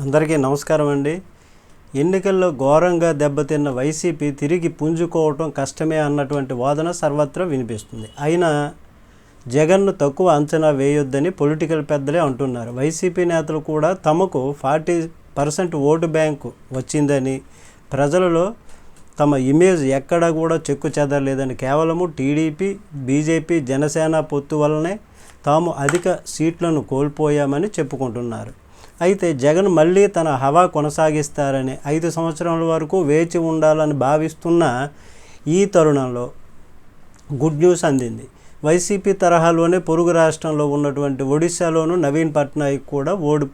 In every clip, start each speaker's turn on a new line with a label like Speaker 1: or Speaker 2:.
Speaker 1: అందరికీ నమస్కారం అండి. ఎన్నికల్లో ఘోరంగా దెబ్బతిన్న వైసీపీ తిరిగి పుంజుకోవటం కష్టమే అన్నటువంటి వాదన సర్వత్రా వినిపిస్తుంది. అయినా జగన్ను తక్కువ అంచనా వేయొద్దని పొలిటికల్ పెద్దలే అంటున్నారు. వైసీపీ నేతలు కూడా తమకు ఫార్టీ పర్సెంట్ ఓటు బ్యాంకు వచ్చిందని ప్రజలలో తమ ఇమేజ్ ఎక్కడా కూడా చెక్కు చెదరలేదని కేవలము టీడీపీ బీజేపీ జనసేన పొత్తు వల్లనే తాము అధిక సీట్లను కోల్పోయామని చెప్పుకుంటున్నారు. అయితే జగన్ మళ్ళీ తన హవా కొనసాగిస్తారని ఐదు సంవత్సరాల వరకు వేచి ఉండాలని భావిస్తున్న ఈ తరుణంలో గుడ్ న్యూస్ అందింది. వైసీపీ తరహాలోనే పొరుగు రాష్ట్రంలో ఉన్నటువంటి ఒడిశాలోనూ నవీన్ పట్నాయక్ కూడా ఓడి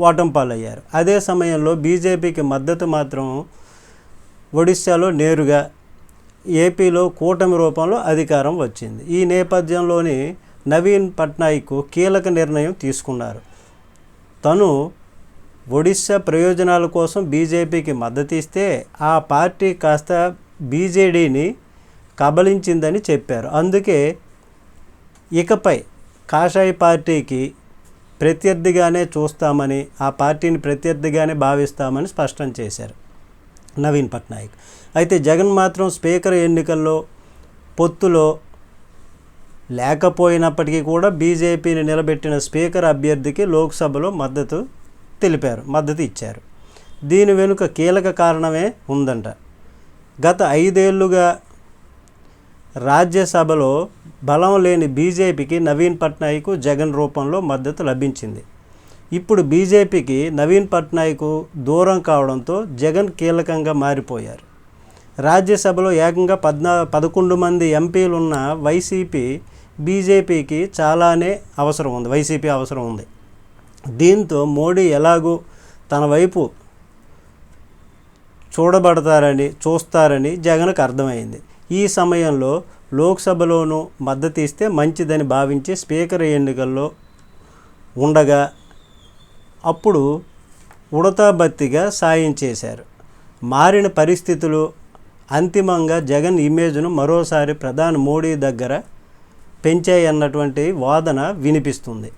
Speaker 1: ఓటం పాలయ్యారు. అదే సమయంలో బీజేపీకి మద్దతు మాత్రం ఒడిశాలో నేరుగా ఏపీలో కూటమి రూపంలో అధికారం వచ్చింది. ఈ నేపథ్యంలోని నవీన్ పట్నాయక్ కీలక నిర్ణయం తీసుకున్నారు. తను ఒడిశా ప్రయోజనాల కోసం బీజేపీకి మద్దతు ఇస్తే ఆ పార్టీ కాస్త బీజేడీని కబలించిందని చెప్పారు. అందుకే ఇకపై కాషాయ పార్టీకి ప్రత్యర్థిగానే చూస్తామని ఆ పార్టీని ప్రత్యర్థిగానే భావిస్తామని స్పష్టం చేశారు నవీన్ పట్నాయక్. అయితే జగన్ మాత్రం స్పీకర్ ఎన్నికల్లో పొత్తులో లేకపోయినప్పటికీ కూడా బీజేపీని నిలబెట్టిన స్పీకర్ అభ్యర్థికి లోక్సభలో మద్దతు తెలిపారు మద్దతు ఇచ్చారు. దీని వెనుక కీలక కారణమే ఉందంట. గత ఐదేళ్ళుగా రాజ్యసభలో బలం లేని బీజేపీకి నవీన్ పట్నాయక్ జగన్ రూపంలో మద్దతు లభించింది. ఇప్పుడు బీజేపీకి నవీన్ పట్నాయక్ దూరం కావడంతో జగన్ కీలకంగా మారిపోయారు. రాజ్యసభలో ఏకంగా పద్నా పదకొండు మంది ఎంపీలున్న వైసీపీ బీజేపీకి చాలానే అవసరం ఉంది వైసీపీ అవసరం ఉంది. దీంతో మోడీ ఎలాగూ తన వైపు చూడబడతారని చూస్తారని జగన్కు అర్థమైంది. ఈ సమయంలో లోక్సభలోనూ మద్దతు ఇస్తే మంచిదని భావించి స్పీకర్ ఎన్నికల్లో ఉండగా అప్పుడు ఉడతాబత్తిగా సాయం చేశారు. మారిన పరిస్థితులు అంతిమంగా జగన్ ఇమేజ్ను మరోసారి ప్రధాని మోడీ దగ్గర పెంచాయి అన్నటువంటి వాదన వినిపిస్తుంది.